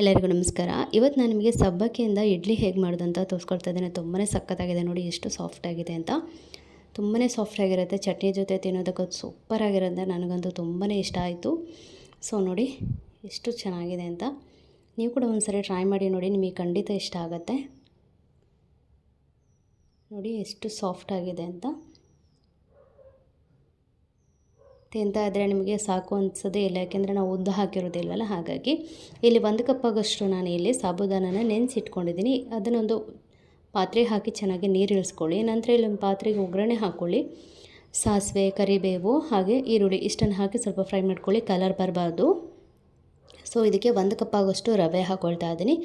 ಎಲ್ಲರಿಗೂ ನಮಸ್ಕಾರ. ಇವತ್ತು ನಾನು ನಿಮಗೆ ಸಬ್ಬಕ್ಕಿಯಿಂದ ಇಡ್ಲಿ ಹೇಗೆ ಮಾಡೋದು ಅಂತ ತೋರಿಸ್ಕೊಳ್ತಾ ಇದ್ದೇನೆ. ತುಂಬಾ ಸಕ್ಕತ್ತಾಗಿದೆ ನೋಡಿ ಎಷ್ಟು ಸಾಫ್ಟ್ ಆಗಿದೆ ಅಂತ. ತುಂಬಾ ಸಾಫ್ಟ್ ಆಗಿರುತ್ತೆ. ಚಟ್ನಿ ಜೊತೆ ತಿನ್ನೋದಕ್ಕೆ ಸೂಪರ್ ಆಗಿರುತ್ತೆ ನನಗಂತೂ ತುಂಬಾ ಇಷ್ಟ ಆಯಿತು. ಸೊ ನೋಡಿ ಎಷ್ಟು ಚೆನ್ನಾಗಿದೆ ಅಂತ. ನೀವು ಕೂಡ ಒಂದ್ಸರಿ ಟ್ರೈ ಮಾಡಿ ನೋಡಿ, ನಿಮಗೆ ಖಂಡಿತ ಇಷ್ಟ ಆಗುತ್ತೆ. ನೋಡಿ ಎಷ್ಟು ಸಾಫ್ಟ್ ಆಗಿದೆ ಅಂತ. ತಿಂತಾ ಇದ್ದರೆ ನಿಮಗೆ ಸಾಕು ಅನಿಸೋದೇ ಇಲ್ಲ, ಯಾಕೆಂದರೆ ನಾವು ಉದ್ದ ಹಾಕಿರೋದಿಲ್ವಲ್ಲ? ಹಾಗಾಗಿ ಇಲ್ಲಿ ಒಂದು ಕಪ್ಪಾಗಷ್ಟು ನಾನು ಇಲ್ಲಿ ಸಾಬುದಾನನ ನೆನೆಸಿಟ್ಕೊಂಡಿದ್ದೀನಿ. ಅದನ್ನೊಂದು ಪಾತ್ರೆ ಹಾಕಿ ಚೆನ್ನಾಗಿ ನೀರು ಇಳಿಸ್ಕೊಳ್ಳಿ. ನಂತರ ಇಲ್ಲಿ ಒಂದು ಪಾತ್ರೆಗೆ ಒಗ್ಗರಣೆ ಹಾಕ್ಕೊಳ್ಳಿ ಸಾಸಿವೆ, ಕರಿಬೇವು, ಹಾಗೆ ಈರುಳ್ಳಿ ಇಷ್ಟನ್ನು ಹಾಕಿ ಸ್ವಲ್ಪ ಫ್ರೈ ಮಾಡ್ಕೊಳ್ಳಿ. ಕಲರ್ ಬರಬಾರ್ದು. ಸೊ, ಇದಕ್ಕೆ ಒಂದು ಕಪ್ ಆಗೋಷ್ಟು ರವೆ ಹಾಕ್ಕೊಳ್ತಾ ಇದ್ದೀನಿ.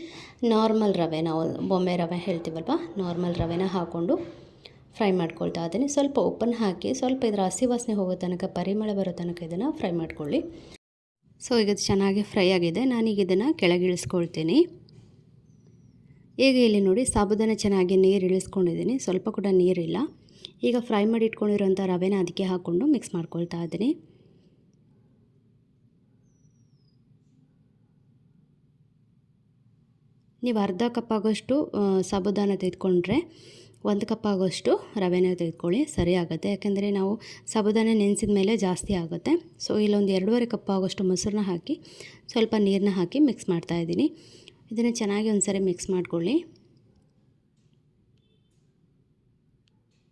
ನಾರ್ಮಲ್ ರವೆ ನಾವು ಬೊಂಬೆ ರವೆ ಹೇಳ್ತೀವಲ್ವ? ನಾರ್ಮಲ್ ರವೆನ ಹಾಕ್ಕೊಂಡು ಫ್ರೈ ಮಾಡ್ಕೊಳ್ತಾ ಇದ್ದೀನಿ. ಸ್ವಲ್ಪ ಓಪನ್ ಹಾಕಿ ಸ್ವಲ್ಪ ಇದರ ಹಸಿ ವಾಸನೆ ಹೋಗೋ ತನಕ ಪರಿಮಳ ಬರೋ ತನಕ ಇದನ್ನು ಫ್ರೈ ಮಾಡ್ಕೊಳ್ಳಿ. ಸೊ, ಈಗ ಚೆನ್ನಾಗಿ ಫ್ರೈ ಆಗಿದೆ. ನಾನೀಗ ಇದನ್ನು ಕೆಳಗಿಳಿಸ್ಕೊಳ್ತೀನಿ ಈಗ ಇಲ್ಲಿ ನೋಡಿ ಸಾಬುದಾನ ಚೆನ್ನಾಗಿ ನೀರು ಇಳಿಸ್ಕೊಂಡಿದ್ದೀನಿ. ಸ್ವಲ್ಪ ಕೂಡ ನೀರಿಲ್ಲ ಈಗ ಫ್ರೈ ಮಾಡಿ ಇಟ್ಕೊಂಡಿರೋಂಥ ರವೆನ ಅದಕ್ಕೆ ಹಾಕ್ಕೊಂಡು ಮಿಕ್ಸ್ ಮಾಡ್ಕೊಳ್ತಾ ಇದ್ದೀನಿ. ನೀವು ಅರ್ಧ ಕಪ್ ಆಗೋಷ್ಟು ಸಾಬುದಾನ ತೆಗೆದುಕೊಂಡ್ರೆ ಒಂದು ಕಪ್ ಆಗೋಷ್ಟು ರವೆನ ತೆಗೆದುಕೊಳ್ಳಿ, ಸರಿ ಆಗುತ್ತೆ. ಯಾಕೆಂದರೆ ನಾವು ಸಾಬುದಾನ ನೆನೆಸಿದ ಮೇಲೆ ಜಾಸ್ತಿ ಆಗುತ್ತೆ. ಸೊ ಇಲ್ಲೊಂದು ಎರಡೂವರೆ ಕಪ್ ಆಗೋಷ್ಟು ಮೊಸರನ್ನ ಹಾಕಿ, ಸ್ವಲ್ಪ ನೀರನ್ನ ಹಾಕಿ ಮಿಕ್ಸ್ ಮಾಡ್ತಾ ಇದ್ದೀನಿ. ಇದನ್ನು ಚೆನ್ನಾಗಿ ಒಂದು ಸರಿ ಮಿಕ್ಸ್ ಮಾಡ್ಕೊಳ್ಳಿ.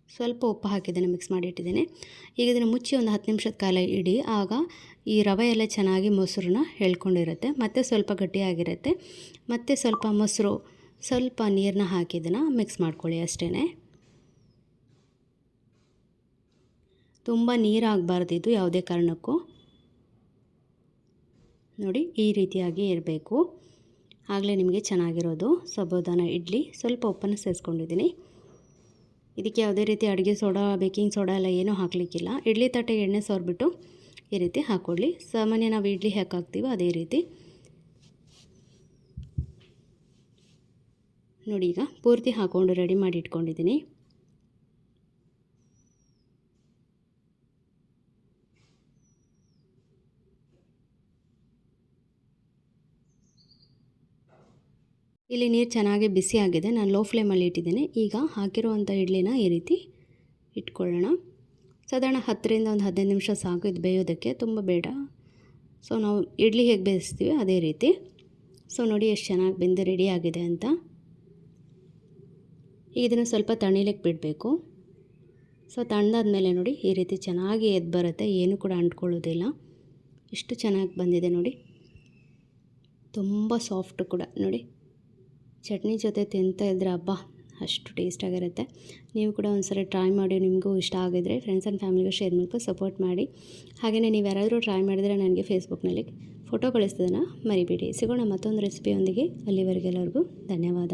ಸ್ವಲ್ಪ ಉಪ್ಪು ಹಾಕಿದ್ದೇನೆ ಮಿಕ್ಸ್ ಮಾಡಿ ಇಟ್ಟಿದ್ದೇನೆ ಈಗ ಇದನ್ನು ಮುಚ್ಚಿ ಒಂದು ಹತ್ತು ನಿಮಿಷದ ಕಾಲ ಇಡಿ. ಆಗ ಈ ರವೆ ಎಲ್ಲ ಚೆನ್ನಾಗಿ ಮೊಸರನ್ನ ಹೇಳ್ಕೊಂಡಿರುತ್ತೆ. ಮತ್ತು ಸ್ವಲ್ಪ ಗಟ್ಟಿಯಾಗಿರುತ್ತೆ. ಮತ್ತು ಸ್ವಲ್ಪ ಮೊಸರು ಸ್ವಲ್ಪ ನೀರನ್ನ ಹಾಕಿ ಇದನ್ನು ಮಿಕ್ಸ್ ಮಾಡ್ಕೊಳ್ಳಿ ಅಷ್ಟೇ ತುಂಬ ನೀರಾಗಬಾರ್ದು ಇದು ಯಾವುದೇ ಕಾರಣಕ್ಕೂ. ನೋಡಿ, ಈ ರೀತಿಯಾಗಿ ಇರಬೇಕು. ಆಗಲೇ ನಿಮಗೆ ಚೆನ್ನಾಗಿರೋದು. ಸಬೋದಾನ ಇಡ್ಲಿ, ಸ್ವಲ್ಪ ಉಪ್ಪನ್ನು ಸೇರಿಸ್ಕೊಂಡಿದ್ದೀನಿ ಇದಕ್ಕೆ ಯಾವುದೇ ರೀತಿ ಅಡುಗೆ ಸೋಡಾ, ಬೇಕಿಂಗ್ ಸೋಡಾ ಎಲ್ಲ ಏನೂ ಹಾಕಲಿಕ್ಕಿಲ್ಲ. ಇಡ್ಲಿ ತಟ್ಟೆ ಎಣ್ಣೆ ಸೋರ್ಬಿಟ್ಟು ಈ ರೀತಿ ಹಾಕ್ಕೊಳ್ಳಿ. ಸಾಮಾನ್ಯ ನಾವು ಇಡ್ಲಿ ಹಾಕಾಕ್ತೀವೋ ಅದೇ ರೀತಿ. ನೋಡಿ ಈಗ ಪೂರ್ತಿ ಹಾಕ್ಕೊಂಡು ರೆಡಿ ಮಾಡಿ ಇಟ್ಕೊಂಡಿದ್ದೀನಿ. ಇಲ್ಲಿ ನೀರು ಚೆನ್ನಾಗಿ ಬಿಸಿ ಆಗಿದೆ. ನಾನು ಲೋ ಫ್ಲೇಮಲ್ಲಿ ಇಟ್ಟಿದ್ದೀನಿ. ಈಗ ಹಾಕಿರುವಂಥ ಇಡ್ಲಿನ ಈ ರೀತಿ ಇಟ್ಕೊಳ್ಳೋಣ. ಸಾಧಾರಣ ಹತ್ತರಿಂದ ಒಂದು ಹದಿನೈದು ನಿಮಿಷ ಸಾಕು ಇದು ಬೇಯೋದಕ್ಕೆ. ತುಂಬ ಬೇಡ. ಸೊ ನಾವು ಇಡ್ಲಿ ಹೇಗೆ ಬೇಯಿಸ್ತೀವಿ ಅದೇ ರೀತಿ. ಸೊ ನೋಡಿ ಎಷ್ಟು ಚೆನ್ನಾಗಿ ಬೆಂದು ರೆಡಿ ಆಗಿದೆ ಅಂತ. ಈಗ ಇದನ್ನು ಸ್ವಲ್ಪ ತಣಿಲಿಕ್ಕೆ ಬಿಡಬೇಕು. ಸೊ ತಣ್ಣದಾದ ಮೇಲೆ ನೋಡಿ ಈ ರೀತಿ ಚೆನ್ನಾಗಿ ಎದ್ದು ಬರುತ್ತೆ. ಏನು ಕೂಡ ಅಂಟ್ಕೊಳ್ಳೋದಿಲ್ಲ. ಇಷ್ಟು ಚೆನ್ನಾಗಿ ಬಂದಿದೆ ನೋಡಿ. ತುಂಬ ಸಾಫ್ಟ್ ಕೂಡ ನೋಡಿ. ಚಟ್ನಿ ಜೊತೆ ತಿಂತಾ ಇದ್ರೆ ಹಬ್ಬ ಅಷ್ಟು ಟೇಸ್ಟಾಗಿರುತ್ತೆ ನೀವು ಕೂಡ ಒಂದ್ಸರಿ ಟ್ರೈ ಮಾಡಿ, ನಿಮಗೂ ಇಷ್ಟ ಆಗಿದ್ರೆ ಫ್ರೆಂಡ್ಸ್ ಆ್ಯಂಡ್ ಫ್ಯಾಮಿಲಿಗೂ ಶೇರ್ ಮಾಡ್ಕೊ ಸಪೋರ್ಟ್ ಮಾಡಿ. ಹಾಗೆಯೇ ನೀವು ಯಾರಾದರೂ ಟ್ರೈ ಮಾಡಿದರೆ ನನಗೆ ಫೇಸ್ಬುಕ್ನಲ್ಲಿ ಫೋಟೋ ಕಳಿಸ್ತದನ್ನು ಮರಿಬೇಡಿ. ಸಿಗೋಣ ಮತ್ತೊಂದು ರೆಸಿಪಿಯೊಂದಿಗೆ ಅಲ್ಲಿವರೆಗೆಲ್ಲರಿಗೂ ಧನ್ಯವಾದ.